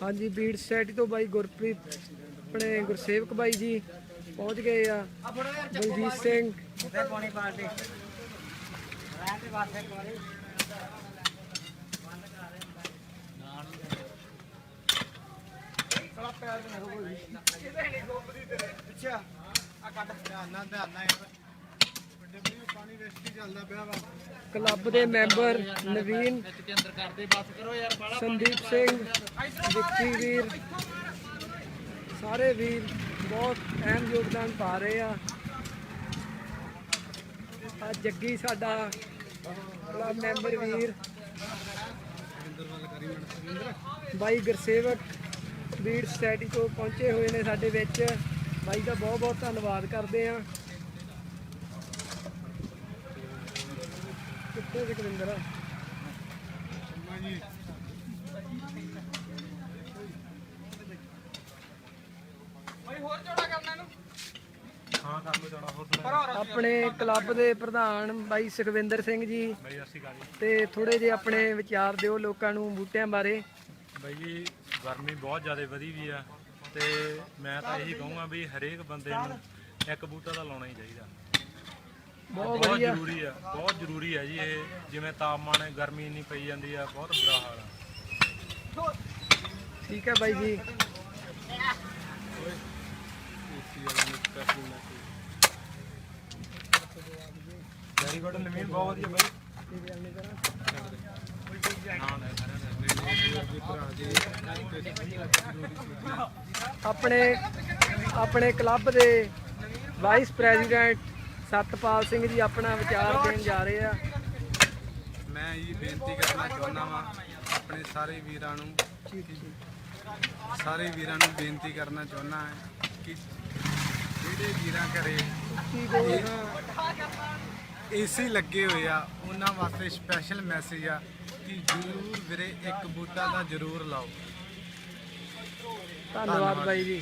ਹਾਂਜੀ ਬੀਟ ਸੈਟੀ ਤੋਂ ਬਾਈ ਗੁਰਪ੍ਰੀਤ, ਆਪਣੇ ਗੁਰਸੇਵਕ ਬਾਈ ਜੀ ਪਹੁੰਚ ਗਏ ਆ। ਬਲਜੀਤ ਸਿੰਘ। ਤੇ ਪਾਣੀ ਪਾਰਟੀ ਰਹਿ ਤੇ ਬਾਤ ਇੱਕ ਵਾਰੀ ਅੱਛਾ ਆ ਕੱਢ ਧਿਆਨ ਨਾਲ ਧਿਆਨ ਨਾਲ ਯਾਰ ਵੱਡੇ ਬਈ ਪਾਣੀ ਵੇਸਟ ਹੀ ਚੱਲਦਾ ਪਿਆ ਵਾ ਕਲੱਬ ਦੇ ਮੈਂਬਰ ਨਵੀਨ, ਸੰਦੀਪ ਸਿੰਘ, ਵਿੱਕੀ ਵੀਰ, ਸਾਰੇ ਵੀਰ ਬਹੁਤ ਅਹਿਮ ਯੋਗਦਾਨ ਪਾ ਰਹੇ ਆ। ਆ ਜੱਗੀ ਸਾਡਾ ਕਲੱਬ ਮੈਂਬਰ ਵੀਰ, ਬਾਈ ਗੁਰਸੇਵਕ ਵੀਰ ਸਟੈਡੀ ਤੋਂ ਪਹੁੰਚੇ ਹੋਏ ਨੇ ਸਾਡੇ ਵਿੱਚ। ਬਾਈ ਦਾ ਬਹੁਤ ਬਹੁਤ ਧੰਨਵਾਦ ਕਰਦੇ ਆ। ਕਿੱਥੇ ਜਗਵਿੰਦਰ ਆ ਹਾਂ ਕਰ ਲੋ ਚੜਾ ਹੋਰ ਆਪਣੇ ਕਲੱਬ ਦੇ ਪ੍ਰਧਾਨ ਬਾਈ ਸੁਖਵਿੰਦਰ ਸਿੰਘ ਜੀ ਬਾਈ ਅਸੀਂ ਗਾਲੀ ਤੇ ਥੋੜੇ ਜੇ ਆਪਣੇ ਵਿਚਾਰ ਦਿਓ ਲੋਕਾਂ ਨੂੰ ਬੂਟਿਆਂ ਬਾਰੇ। ਬਾਈ ਜੀ, ਗਰਮੀ ਬਹੁਤ ਜ਼ਿਆਦਾ ਵਧੀ ਵੀ ਆ ਤੇ ਮੈਂ ਤਾਂ ਇਹੀ ਕਹੂੰਗਾ ਵੀ ਹਰੇਕ ਬੰਦੇ ਨੂੰ ਇੱਕ ਬੂਟਾ ਤਾਂ ਲਾਉਣਾ ਹੀ ਚਾਹੀਦਾ। ਬਹੁਤ ਵਧੀਆ। ਜ਼ਰੂਰੀ ਆ ਬਹੁਤ ਜ਼ਰੂਰੀ ਆ ਜੀ ਇਹ ਜਿਵੇਂ ਤਾਪਮਾਨ ਹੈ ਗਰਮੀ ਇੰਨੀ ਪਈ ਜਾਂਦੀ ਆ ਬਹੁਤ ਬੁਰਾ ਹਾਲ ਆ। ਠੀਕ ਹੈ ਬਾਈ ਜੀ। ਵੈਰੀ ਗੁੱਡ ਨਵੀਨ ਬਹੁਤ ਵਧੀਆ ਬਾਈ। ਆਪਣੇ ਆਪਣੇ ਕਲੱਬ ਦੇ ਵਾਈਸ ਪ੍ਰੈਜ਼ੀਡੈਂਟ ਸਤਪਾਲ ਸਿੰਘ ਜੀ ਆਪਣਾ ਵਿਚਾਰ ਦੇਣ ਜਾ ਰਹੇ ਆ। ਮੈਂ ਇਹ ਬੇਨਤੀ ਕਰਨਾ ਚਾਹੁੰਦਾ ਵਾਂ ਆਪਣੇ ਸਾਰੇ ਵੀਰਾਂ ਨੂੰ ਸਾਰੇ ਵੀਰਾਂ ਨੂੰ ਬੇਨਤੀ ਕਰਨਾ ਚਾਹੁੰਦਾ ਹਾਂ ਕਿ ਜਿਹੜੇ ਵੀਰਾਂ ਘਰੇ ਏਸੀ ਲੱਗੇ ਹੋਏ ਆ ਉਹਨਾਂ ਵਾਸਤੇ ਸਪੈਸ਼ਲ ਮੈਸੇਜ ਆ ਕਿ ਜ਼ਰੂਰ ਵੀਰੇ ਇੱਕ ਬੂਟਾ ਦਾ ਜ਼ਰੂਰ ਲਾਓ। ਧੰਨਵਾਦ ਬਾਈ ਜੀ।